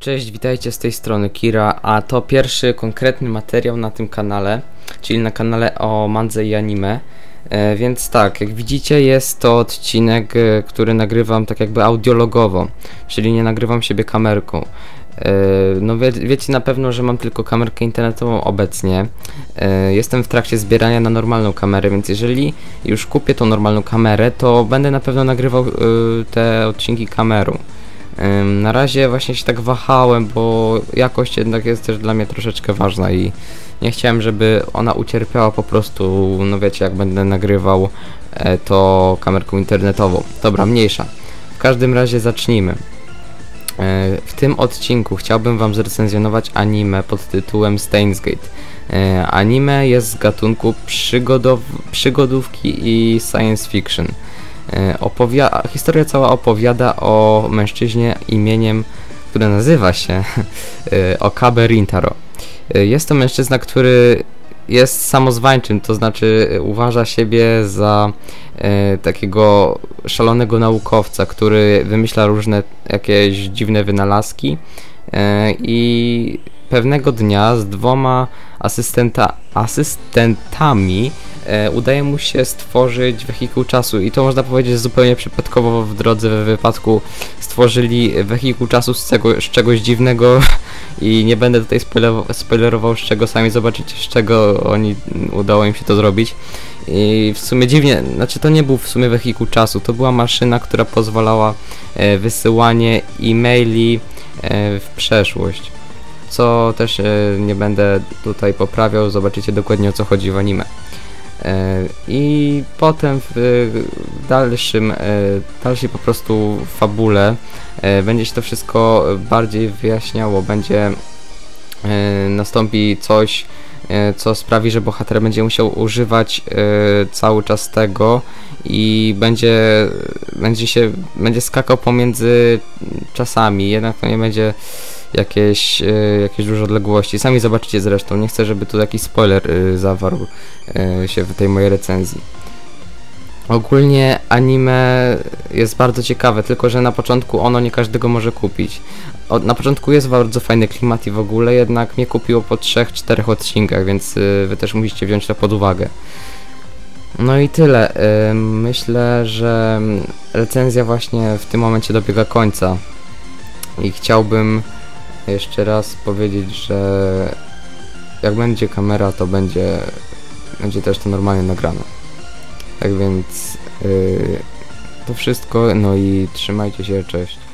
Cześć, witajcie z tej strony Kira, a to pierwszy konkretny materiał na tym kanale, czyli na kanale o mandze i anime. E, więc tak, jak widzicie jest to odcinek, e, który nagrywam tak jakby audiologowo, czyli nie nagrywam siebie kamerką. E, no wie, wiecie na pewno, że mam tylko kamerkę internetową obecnie. E, jestem w trakcie zbierania na normalną kamerę, więc jeżeli już kupię tą normalną kamerę, to będę na pewno nagrywał e, te odcinki kamerą. Na razie właśnie się tak wahałem, bo jakość jednak jest też dla mnie troszeczkę ważna i nie chciałem, żeby ona ucierpiała po prostu, no wiecie, jak będę nagrywał e, to kamerką internetową. Dobra, mniejsza. W każdym razie zacznijmy. E, W tym odcinku chciałbym wam zrecenzjonować anime pod tytułem Steins Gate. E, Anime jest z gatunku przygodow przygodówki i science fiction. E, historia cała opowiada o mężczyźnie imieniem, które nazywa się e, Okabe Rintaro. E, Jest to mężczyzna, który jest samozwańczym, to znaczy uważa siebie za e, takiego szalonego naukowca, który wymyśla różne jakieś dziwne wynalazki e, i pewnego dnia z dwoma asystenta, asystentami udaje mu się stworzyć wehikuł czasu i to można powiedzieć zupełnie przypadkowo w drodze w wypadku stworzyli wehikuł czasu z, z czegoś dziwnego. I nie będę tutaj spoilerował, z czego sami zobaczycie z czego oni udało im się to zrobić. I w sumie dziwnie, znaczy to nie był w sumie wehikuł czasu, to była maszyna, która pozwalała e, wysyłanie e-maili e, w przeszłość. Co też e, nie będę tutaj poprawiał, zobaczycie dokładnie o co chodzi w anime. E, I potem w dalszym, e, dalszej po prostu fabule e, będzie się to wszystko bardziej wyjaśniało, będzie nastąpi coś, co sprawi, że bohater będzie musiał używać cały czas tego i będzie, będzie się, będzie skakał pomiędzy czasami, jednak to nie będzie jakieś, e, jakieś duże odległości. Sami zobaczycie zresztą, nie chcę, żeby tu jakiś spoiler e, zawarł e, się w tej mojej recenzji. Ogólnie anime jest bardzo ciekawe, tylko że na początku ono nie każdego może kupić. O, na początku jest bardzo fajny klimat i w ogóle, jednak mnie kupiło po 3-4 odcinkach, więc y, wy też musicie wziąć to pod uwagę. No i tyle. Y, myślę, że mm, recenzja właśnie w tym momencie dobiega końca. I chciałbym jeszcze raz powiedzieć, że jak będzie kamera, to będzie, będzie też to normalnie nagrane. Tak więc yy, to wszystko, no i trzymajcie się, cześć.